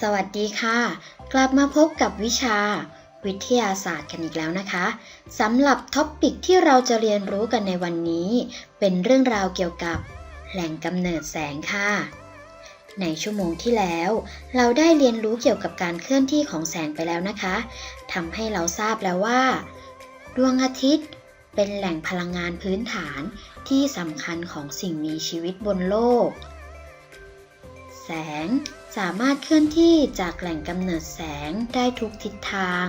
สวัสดีค่ะ กลับมาพบกับวิชา วิทยาศาสตร์กันอีกแล้วนะคะสำหรับท็อปปิกที่เราจะเรียนรู้กันในวันนี้ เป็นเรื่องราวเกี่ยวกับ แหล่งกำเนิดแสงค่ะ ในชั่วโมงที่แล้ว เราได้เรียนรู้เกี่ยวกับการเคลื่อนที่ของแสงไปแล้วนะคะทำให้เราทราบแล้วว่า ดวงอาทิตย์ เป็นแหล่งพลังงานพื้นฐานที่สำคัญของสิ่งมีชีวิตบนโลก แสง สามารถเคลื่อนที่จากแหล่งกำเนิดแสงได้ทุกทิศทาง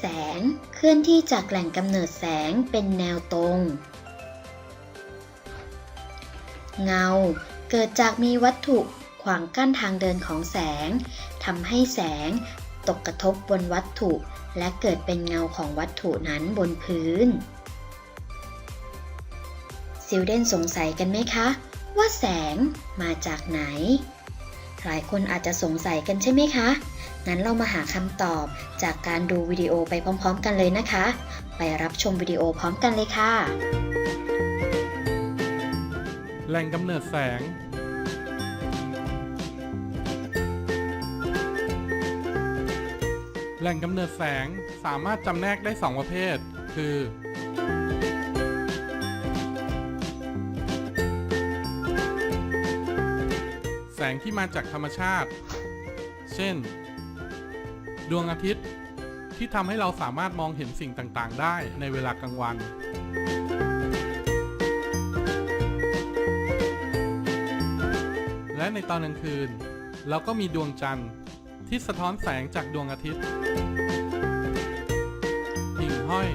แสงเคลื่อนที่จากแหล่งกำเนิดแสงเป็นแนวตรง เงาเกิดจากมีวัตถุขวางกั้นทางเดินของแสงทำให้แสงตกกระทบบนวัตถุ และเกิดเป็นเงาของวัตถุนั้นบนพื้น ซิลเดนสงสัยกันไหมคะ ว่าแสงมาจากไหน หลายคนอาจจะสงสัยกันใช่ไหมคะ งั้นเรามาหาคำตอบจากการดูวิดีโอไปพร้อมๆ กันเลยนะคะ ไปรับชมวิดีโอพร้อมกันเลยค่ะ แหล่งกำเนิดแสงแหล่งกำเนิดแสงสามารถจำแนกได้ 2 ประเภท คือ งที่มาจากธรรมชาติ เช่น ดวงอาทิตย์ ที่ทำให้เราสามารถมองเห็นสิ่งต่างๆ ได้ในเวลากลางวัน และในตอนกลางคืน เราก็มีดวงจันทร์ที่สะท้อนแสงจากดวงอาทิตย์หิ่งห้อย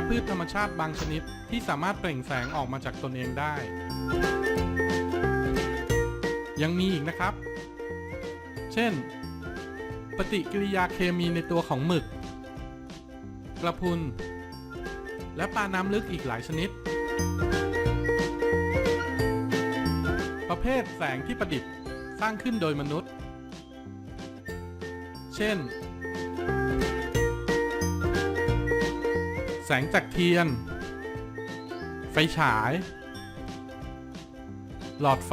และพืชธรรมชาติบางชนิดที่สามารถเปล่งแสงออกมาจากตนเองได้ ยังมีอีกนะครับ เช่น ปฏิกิริยาเคมีในตัวของหมึก กระพุน และปลาน้ำลึกอีกหลายชนิด ประเภทแสงที่ประดิษฐ์สร้างขึ้นโดยมนุษย์ เช่น แสงจากเทียน ไฟฉาย หลอดไฟ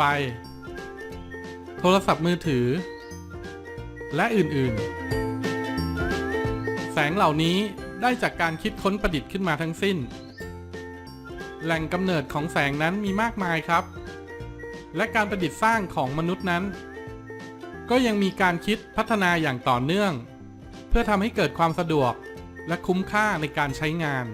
โทรศัพท์มือถือ และอื่นๆ แสงเหล่านี้ได้จากการคิดค้นประดิษฐ์ขึ้นมาทั้งสิ้น แหล่งกำเนิดของแสงนั้นมีมากมายครับ และการประดิษฐ์สร้างของมนุษย์นั้น ก็ยังมีการคิดพัฒนาอย่างต่อเนื่อง เพื่อทำให้เกิดความสะดวก และคุ้มค่าในการใช้งาน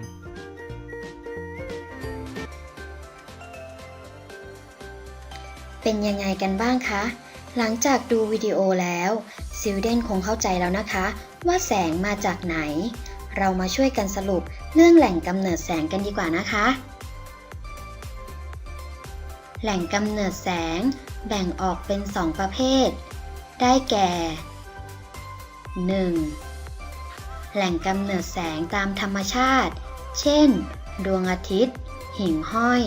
เป็นยังไงกันบ้างคะ หลังจากดูวิดีโอแล้วซิลเดนคงเข้าใจแล้วนะคะ ว่าแสงมาจากไหน เรามาช่วยกันสรุปเรื่องแหล่งกำเนิดแสงกันดีกว่านะคะ แหล่งกำเนิดแสงแบ่งออกเป็น 2 ประเภท ได้แก่ 1. แหล่งกำเนิดแสงตามธรรมชาติ เช่น ดวงอาทิตย์ หิ่งห้อย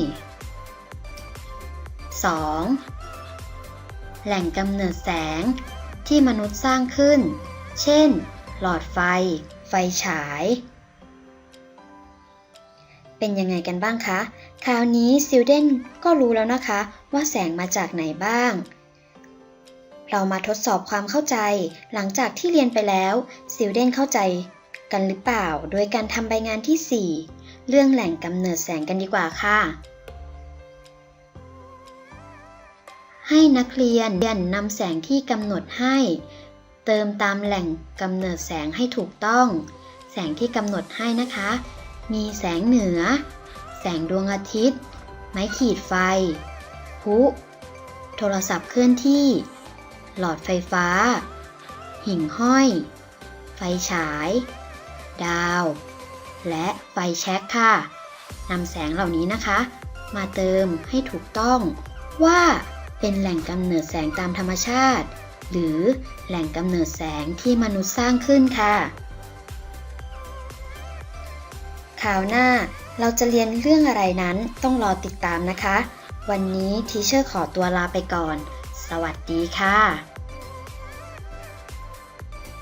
2. แหล่งกำเนิดแสงที่มนุษย์สร้างขึ้น เช่น หลอดไฟ ไฟฉาย เป็นยังไงกันบ้างคะ คราวนี้ซิลเดนก็รู้แล้วนะคะว่าแสงมาจากไหนบ้าง เรามาทดสอบความเข้าใจ หลังจากที่เรียนไปแล้วซิลเดนเข้าใจ กันหรือเปล่า โดยการทำใบงานที่ 4 เรื่องแหล่งกำเนิดแสงกันดีกว่าค่ะ ให้นักเรียนเรียนนำแสงที่กำหนดให้ เติมตามแหล่งกำเนิดแสงให้ถูกต้อง แสงที่กำหนดให้นะคะ มีแสงเหนือ แสงดวงอาทิตย์ ไม้ขีดไฟพุโทรศัพท์เคลื่อนที่ หลอดไฟฟ้า หิ่งห้อย ไฟฉาย ดาว และไฟแช็กค่ะนำแสงเหล่านี้นะคะ มาเติมให้ถูกต้องว่าเป็นแหล่งกำเนิดแสงตามธรรมชาติ หรือแหล่งกำเนิดแสงที่มนุษย์สร้างขึ้นค่ะคราวหน้าเราจะเรียนเรื่องอะไรนั้นต้องรอติดตามนะคะ วันนี้ทีเชอร์ขอตัวลาไปก่อน สวัสดีค่ะ